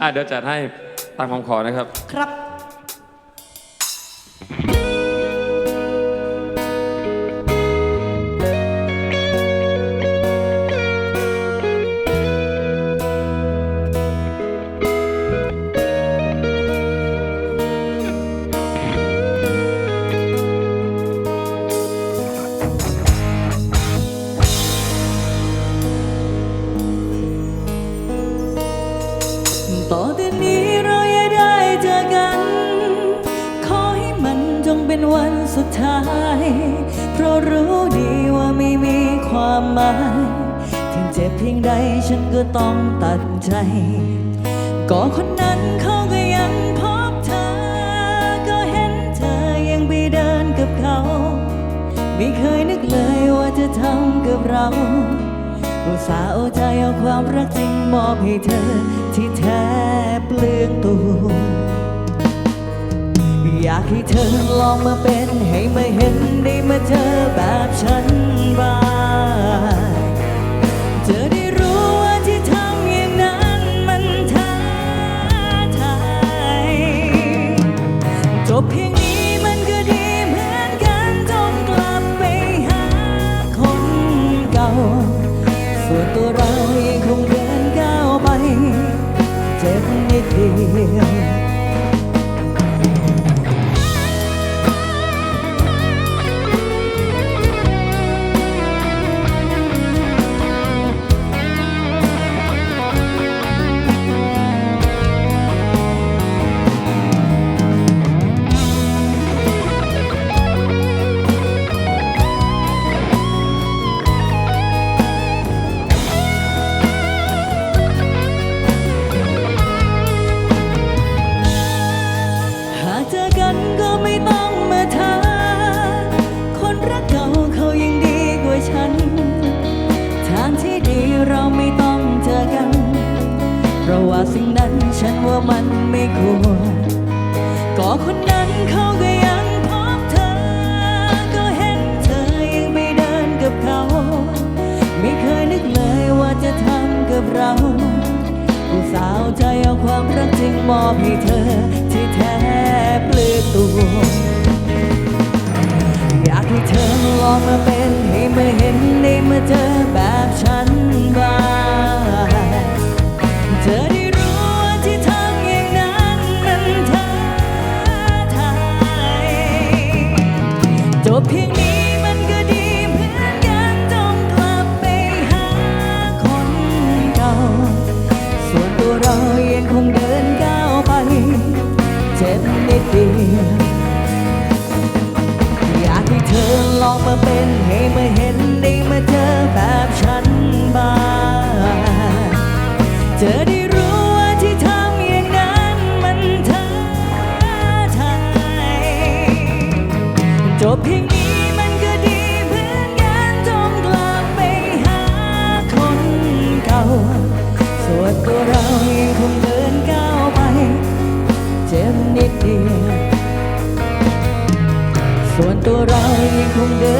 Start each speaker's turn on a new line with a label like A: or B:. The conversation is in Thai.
A: อะเดี๋ยวจัดให้ตามคำขอนะครับ ครับ
B: ต่อแต่นี้เราอย่าได้เจอกัน ขอให้มันจงเป็นวันสุดท้าย เพราะรู้ดีว่าไม่มีความหมาย ถึงเจ็บเพียงใดฉันก็ต้องตัดใจ ก็คนนั้นเขาก็ยังพบเธอ ก็เห็นเธอยังไปเดินกับเขา ไม่เคยนึกเลยว่าจะทำกับเรา อุตส่าห์เอาใจเอาความรักจริงมอบให้เธอ ที่แท้เปลืองตัว อยากให้เธอลองมาเป็นให้มาเห็นได้มาเจอแบบฉันบ้าง เจ็บนิดเดียว เจอกันก็ไม่ต้องมาถามคนรักเก่าเขายังดีกว่าฉัน ทางที่ดีเราไม่ต้องเจอกัน เพราะว่าสิ่งนั้นฉันว่ามันไม่ควรก็คนนั้นเขาก็ยังพบเธอ ก็เห็นเธอยังไม่เดินกับเขา ไม่เคยนึกเลยว่าจะทำกับเราผู้สาวใจเอาความรักจริงมอบให้เธอ องมาเป็นให้มาเห็นได้มาเจอแบบฉันบ้างเธอได้รู้ว่าที่ทำอย่างนั้นมันท้าทายจบเพียงนี้มันก็ดีเหมือนกันต้องกลับไปหาคนเก่า ส่วนตัวเรายังคงเดินก้าวไป เจ็บนิดเดียว องมาเป็นให้มาเห็นได้มาเจอแบบฉันบ้างเธอได้รู้ว่าที่ทำอย่างนั้นมันท้าทายจบเพียงนี้ con